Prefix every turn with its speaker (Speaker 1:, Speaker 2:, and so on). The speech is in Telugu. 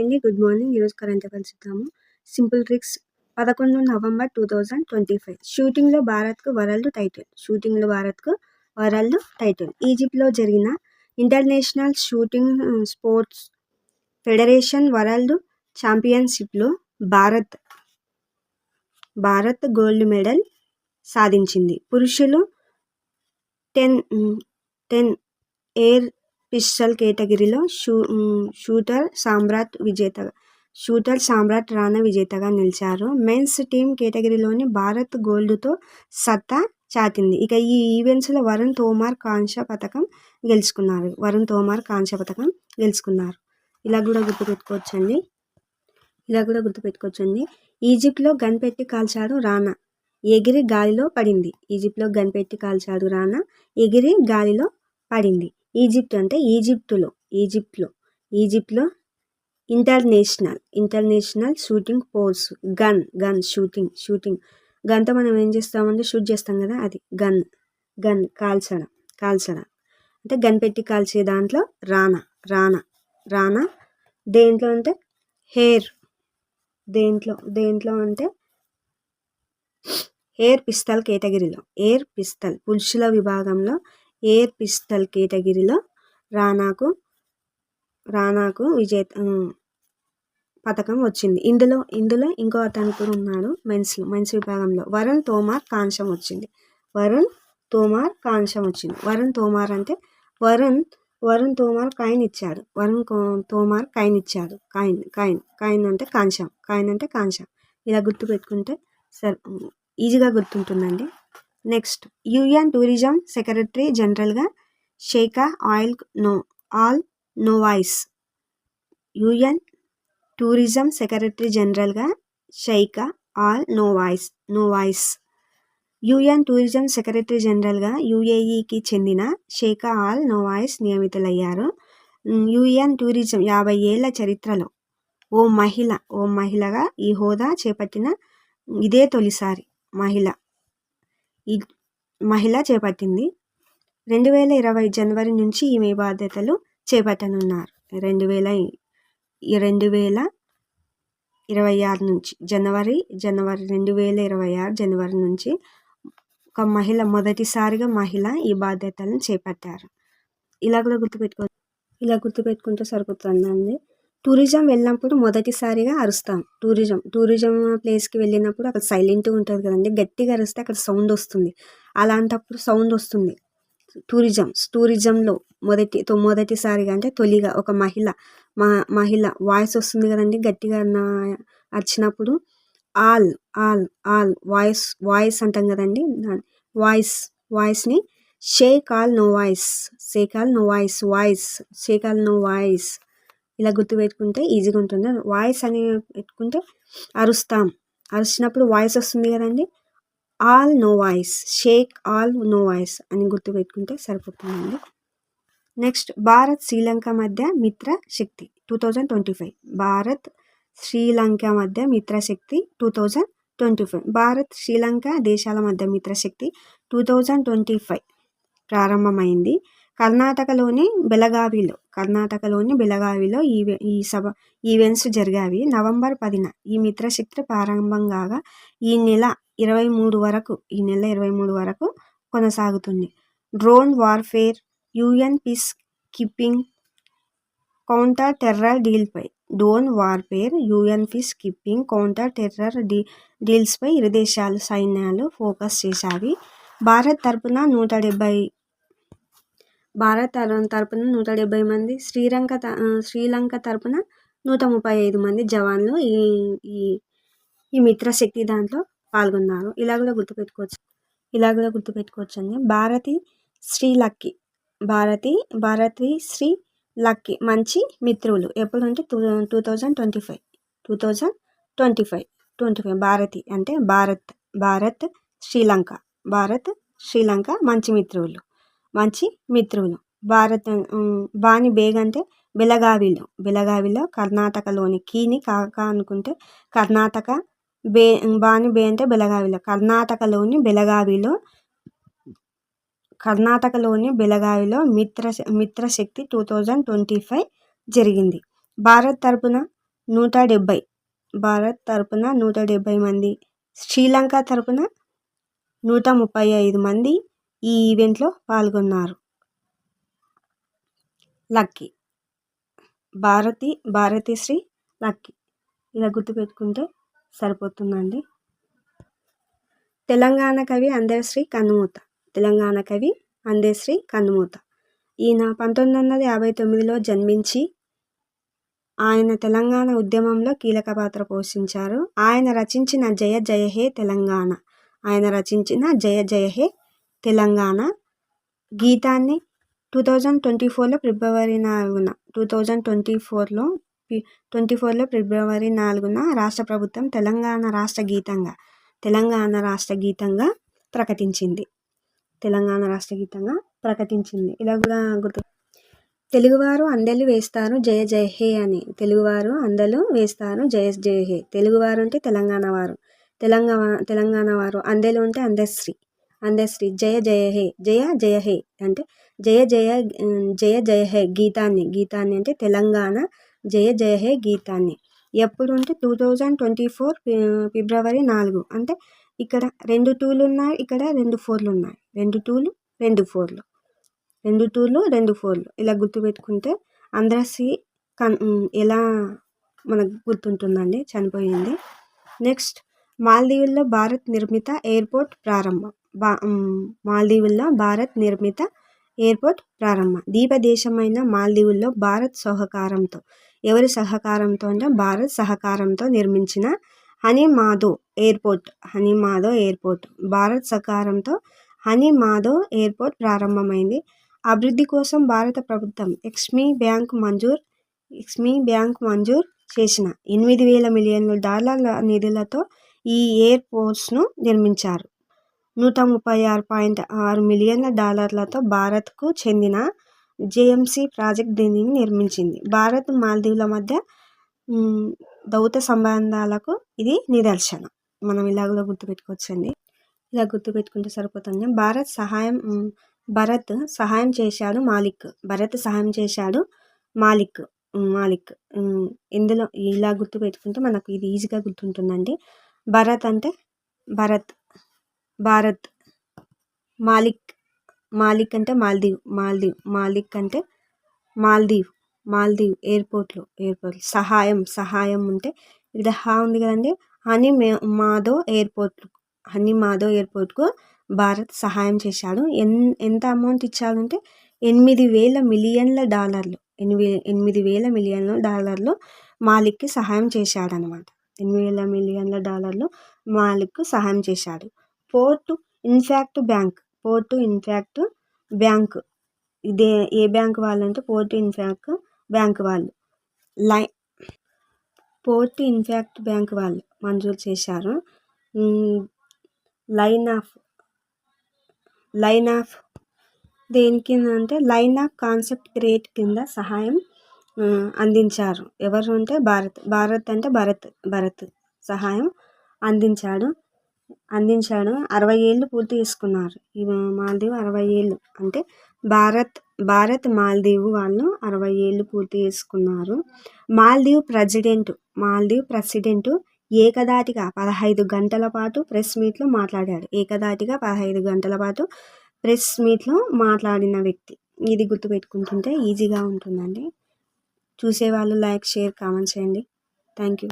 Speaker 1: అండి. Good morning. ఈరోజు కరెంట్ అఫైర్స్ సింపుల్ ట్రిక్స్. పదకొండు November two thousand twenty five. షూటింగ్లో భారత్కు వరల్డ్ టైటిల్. షూటింగ్లో భారత్కు వరల్డ్ టైటిల్. ఈజిప్ట్లో జరిగిన international shooting sports federation world ఛాంపియన్షిప్లో Bharat Bharat gold medal సాధించింది. పురుషులు టెన్ టెన్ ఎయిర్ పిస్టల్ కేటగిరీలో షూ షూటర్ సామ్రాట్ విజేతగా షూటర్ సామ్రాట్ రాణా విజేతగా నిలిచారు. మెన్స్ టీమ్ కేటగిరీలోని భారత్ గోల్డ్తో సత్తా చాటింది. ఇక ఈ ఈవెంట్స్లో వరుణ్ తోమార్ కాంస్య పథకం గెలుచుకున్నారు. వరుణ్ తోమార్ కాంస్య పథకం గెలుచుకున్నారు. ఇలా కూడా గుర్తుపెట్టుకోవచ్చండి. ఇలా కూడా గుర్తుపెట్టుకోవచ్చండి. ఈజిప్ట్లో గన్ పెట్టి కాల్చాడు రానా ఎగిరి గాలిలో పడింది. ఈజిప్ట్లో గన్ పెట్టి కాల్చాడు రానా ఎగిరి గాలిలో పడింది. ఈజిప్ట్ అంటే ఈజిప్టులో ఈజిప్ట్లో ఈజిప్ట్లో ఇంటర్నేషనల్ ఇంటర్నేషనల్ షూటింగ్ పోర్స్ గన్ గన్ షూటింగ్ షూటింగ్. గన్తో మనం ఏం చేస్తామంటే షూట్ చేస్తాం కదా అది గన్ గన్ కాల్చడం కాల్చడం. అంటే గన్ పెట్టి కాల్చే దాంట్లో రానా రానా రానా. దేంట్లో అంటే హెయిర్ దేంట్లో దేంట్లో అంటే ఎయిర్ పిస్తల్ కేటగిరీలో ఎయిర్ పిస్తల్ పురుషుల విభాగంలో ఎయిర్ పిస్టల్ కేటగిరీలో రానాకు రానాకు విజేత పథకం వచ్చింది. ఇందులో ఇందులో ఇంకో అతను కూడా ఉన్నాడు మెన్స్లో మెన్స్ విభాగంలో. వరుణ్ తోమార్ కాంశం వచ్చింది. వరుణ్ తోమార్ కాంశం వచ్చింది. వరుణ్ తోమార్ అంటే వరుణ్ వరుణ్ తోమార్ కాయిన్ ఇచ్చాడు. వరుణ్ తోమార్ కాయిన్ ఇచ్చాడు. కాయిన్ కాయిన్ కాయిన్ అంటే కాంశం కాయిన్ అంటే కాంశం ఇలా గుర్తు పెట్టుకుంటే సరే ఈజీగా గుర్తుంటుందండి. నెక్స్ట్ యుఎన్ టూరిజం సెక్రటరీ జనరల్గా షేకా ఆయిల్ no Al Nowais. UN tourism secretary జనరల్గా Shaikha Al Nowais Nowais. UN tourism secretary జనరల్గా యుఏఈకి చెందిన షేకా ఆల్ నోవాయిస్ నియమితులయ్యారు. యుఎన్ టూరిజం యాభై ఏళ్ళ చరిత్రలో ఓ మహిళ ఓ మహిళగా ఈ హోదా చేపట్టిన ఇదే తొలిసారి మహిళ. మహిళ చేపట్టింది. రెండు వేల ఇరవై జనవరి నుంచి ఈమె బాధ్యతలు చేపట్టనున్నారు. రెండు వేల రెండు వేల ఇరవై ఆరు నుంచి జనవరి జనవరి రెండు వేల ఇరవై ఆరు జనవరి నుంచి ఒక మహిళ మొదటిసారిగా మహిళ ఈ బాధ్యతలను చేపట్టారు. ఇలా కూడా గుర్తుపెట్టుకో ఇలా గుర్తుపెట్టుకుంటే సరిపోతుందండి. టూరిజం వెళ్ళినప్పుడు మొదటిసారిగా అరుస్తాం. టూరిజం టూరిజం ప్లేస్కి వెళ్ళినప్పుడు అక్కడ సైలెంట్గా ఉంటుంది కదండి. గట్టిగా అరిస్తే అక్కడ సౌండ్ వస్తుంది. అలాంటప్పుడు సౌండ్ వస్తుంది. టూరిజం టూరిజంలో మొదటి మొదటిసారిగా అంటే తొలిగా ఒక మహిళ మా మహిళ వాయిస్ వస్తుంది కదండి గట్టిగా వచ్చినప్పుడు all all all voice voice అంటాం కదండి. వాయిస్ వాయిస్ని shake all no voice shake all no voice voice shake all no voice ఇలా గుర్తు పెట్టుకుంటే ఈజీగా ఉంటుంది. వాయిస్ అని పెట్టుకుంటే అరుస్తాం. అరిచినప్పుడు వాయిస్ వస్తుంది కదండి. All no voice. Shake all no voice అని గుర్తు పెట్టుకుంటే సరిపోతుందండి. నెక్స్ట్ భారత్ శ్రీలంక మధ్య Mitra Shakti two thousand twenty five. Bharat Sri Lanka మధ్య Mitrashakti two thousand twenty five. Bharat Sri Lanka దేశాల మధ్య Mitrashakti two thousand twenty five ప్రారంభమైంది. కర్ణాటకలోని బెలగావిలో కర్ణాటకలోని బెలగావిలో ఈ ఈ సభ ఈవెంట్స్ జరిగాయి. నవంబర్ పదిన ఈ మిత్రశక్తి ప్రారంభం కాగా ఈ నెల ఇరవై మూడు వరకు ఈ నెల ఇరవై మూడు వరకు కొనసాగుతుంది. Drone warfare UN peacekeeping counter terror డీల్పై drone warfare UN peacekeeping counter terror D డీల్స్పై ఇరు దేశాలు సైన్యాలు ఫోకస్ చేశాయి. భారత్ తరపున నూట డెబ్బై భారత్ తరపున నూట డెబ్బై మంది శ్రీలంక శ్రీలంక తరపున నూట ముప్పై ఐదు మంది జవాన్లు ఈ ఈ ఈ మిత్రశక్తి దాంట్లో పాల్గొన్నారు. ఇలా కూడా గుర్తుపెట్టుకోవచ్చు. ఇలా కూడా గుర్తుపెట్టుకోవచ్చు అండి. భారతి శ్రీ లక్కీ. భారతి భారతి శ్రీ లక్కీ మంచి మిత్రులు. ఎప్పుడంటే two two thousand twenty five. Two thousand twenty five. Twenty five. Bharati అంటే భారత్ భారత్ శ్రీలంక. భారత్ శ్రీలంక మంచి మిత్రులు. మంచి మిత్రులు. భారత బాని బేగ్ అంటే బెలగావిలో బెలగావిలో కర్ణాటకలోని కీని కాక అనుకుంటే కర్ణాటక బే బాని బే అంటే బెలగావిలో కర్ణాటకలోని బెలగావిలో కర్ణాటకలోని బెలగావిలో Mitra Mitrashakti two thousand twenty five జరిగింది. భారత్ తరపున నూట డెబ్భై భారత్ తరపున నూట డెబ్బై మంది శ్రీలంక తరపున నూట ముప్పై ఐదు మంది ఈ ఈవెంట్లో పాల్గొన్నారు. లక్కీ. భారతి భారతీశ్రీ లక్కీ. ఇలా గుర్తుపెట్టుకుంటే సరిపోతుందండి. తెలంగాణ కవి అందశ్రీ కన్నుమూత తెలంగాణ కవి అందశ్రీ కన్నుమూత ఈయన పంతొమ్మిది వందల యాభై తొమ్మిదిలో జన్మించి ఆయన తెలంగాణ ఉద్యమంలో కీలక పాత్ర పోషించారు. ఆయన రచించిన జయ జయ హే తెలంగాణ. ఆయన రచించిన జయ జయ హే తెలంగాణ గీతాన్ని టూ థౌజండ్ ట్వంటీ ఫోర్లో ఫిబ్రవరి నాలుగున టూ థౌజండ్ ట్వంటీ ఫోర్లో ట్వంటీ ఫోర్లో ఫిబ్రవరి నాలుగున రాష్ట్ర ప్రభుత్వం తెలంగాణ రాష్ట్ర గీతంగా తెలంగాణ రాష్ట్ర గీతంగా ప్రకటించింది. తెలంగాణ రాష్ట్ర గీతంగా ప్రకటించింది. ఇలా కూడా గుర్తు తెలుగువారు అందలు వేస్తారు జయ జయ హే అని. తెలుగువారు అందలు వేస్తారు జయ జయ హే. తెలుగువారు అంటే తెలంగాణ వారు. తెలంగాణ తెలంగాణ వారు అందెలు అంటే అందశ్రీ. అందశ్రీ జయ జయ హే జయ జయ హే అంటే జయ జయ జయ జయ హే గీతాన్ని గీతాన్ని అంటే తెలంగాణ జయ జయ హే గీతాన్ని. ఎప్పుడు అంటే టూ థౌజండ్ ట్వంటీ ఫోర్ ఫిబ్రవరి నాలుగు. అంటే ఇక్కడ రెండు టూలు ఉన్నాయి ఇక్కడ రెండు ఫోర్లు ఉన్నాయి రెండు టూలు రెండు ఫోర్లు. రెండు టూలు రెండు ఫోర్లు. ఇలా గుర్తుపెట్టుకుంటే అంద్రసి కన్ ఎలా మనకు గుర్తుంటుందండి? చనిపోయింది. నెక్స్ట్ మాల్దీవుల్లో భారత్ నిర్మిత ఎయిర్పోర్ట్ ప్రారంభం. బా మాల్దీవుల్లో భారత్ నిర్మిత ఎయిర్పోర్ట్ ప్రారంభం. దీపదేశమైన మాల్దీవుల్లో భారత్ సహకారంతో ఎవరి సహకారంతో అంటే భారత్ సహకారంతో నిర్మించిన Hanimaadhoo airport Hanimaadhoo airport. Bharat సహకారంతో హనీ మాధో ఎయిర్పోర్ట్ ప్రారంభమైంది. అభివృద్ధి కోసం భారత ప్రభుత్వం ఎక్స్మీ బ్యాంక్ మంజూర్ ఎక్స్మీ బ్యాంక్ మంజూర్ చేసిన ఎనిమిది వేల మిలియన్ల డాలర్ల నిధులతో ఈ ఎయిర్ ఫోర్స్ను నిర్మించారు. నూట ముప్పై ఆరు పాయింట్ ఆరు మిలియన్ల డాలర్లతో భారత్కు చెందిన జేఎంసీ ప్రాజెక్ట్ దీనిని నిర్మించింది. భారత్ మాల్దీవుల మధ్య దౌత సంబంధాలకు ఇది నిదర్శనం. మనం ఇలా కూడా గుర్తుపెట్టుకోవచ్చండి. ఇలా గుర్తుపెట్టుకుంటే సరిపోతుంది. భారత్ సహాయం భరత్ సహాయం చేశాడు మాలిక్. భరత్ సహాయం చేశాడు మాలిక్ మాలిక్. ఇందులో ఇలా గుర్తుపెట్టుకుంటే మనకు ఇది ఈజీగా గుర్తుంటుందండి. భరత్ అంటే భరత్. భారత్. మాలిక్ మాలిక్ అంటే మాల్దీవ్ మాల్దీవ్ మాలిక్ అంటే మాల్దీవ్ మాల్దీవ్ ఎయిర్పోర్ట్లో ఎయిర్పోర్ట్ సహాయం సహాయం ఉంటే ఇక్కడ హా ఉంది కదండి. Hanimaadhoo airport Hanimaadhoo ఎయిర్పోర్ట్కు భారత్ సహాయం చేశాడు. ఎన్ ఎంత అమౌంట్ ఇచ్చాడంటే ఎనిమిది వేల మిలియన్ల డాలర్లు. ఎనిమిది ఎనిమిది వేల మిలియన్ల డాలర్లు మాలిక్కి సహాయం చేశాడనమాట. ఎనిమిది వేల మిలియన్ల డాలర్లు మాలిక్కు సహాయం చేశాడు. Port in fact bank port in fact bank. ఇదే ఏ బ్యాంక్ వాళ్ళంటే పోర్టు ఇన్ఫ్యాక్ట్ బ్యాంక్ వాళ్ళు. లై పోర్ట్ ఇన్ఫ్యాక్ట్ బ్యాంక్ వాళ్ళు మంజూరు చేశారు. లైన్ ఆఫ్ లైన్ ఆఫ్ దేని కింద అంటే లైన్ ఆఫ్ కాన్సెప్ట్ క్రియేట్ కింద సహాయం అందించారు. ఎవరు అంటే భారత్ భారత్ అంటే భరత్ భరత్ సహాయం అందించాడు. అందించాడు. అరవై ఏళ్ళు పూర్తి చేసుకున్నారు. ఈ మాల్దీవ్ అరవై ఏళ్ళు అంటే భారత్ భారత్ మాల్దీవ్ వాళ్ళు అరవై ఏళ్ళు పూర్తి చేసుకున్నారు. మాల్దీవ్ ప్రెసిడెంట్ మాల్దీవ్ ప్రెసిడెంట్ ఏకధాటిగా పదహైదు గంటల పాటు ప్రెస్ మీట్లో మాట్లాడాడు. ఏకధాటిగా పదహైదు గంటల పాటు ప్రెస్ మీట్లో మాట్లాడిన వ్యక్తి. ఇది గుర్తుపెట్టుకుంటుంటే ఈజీగా ఉంటుందండి. చూసేవాళ్ళు లైక్ షేర్ కామెంట్ చేయండి. Thank you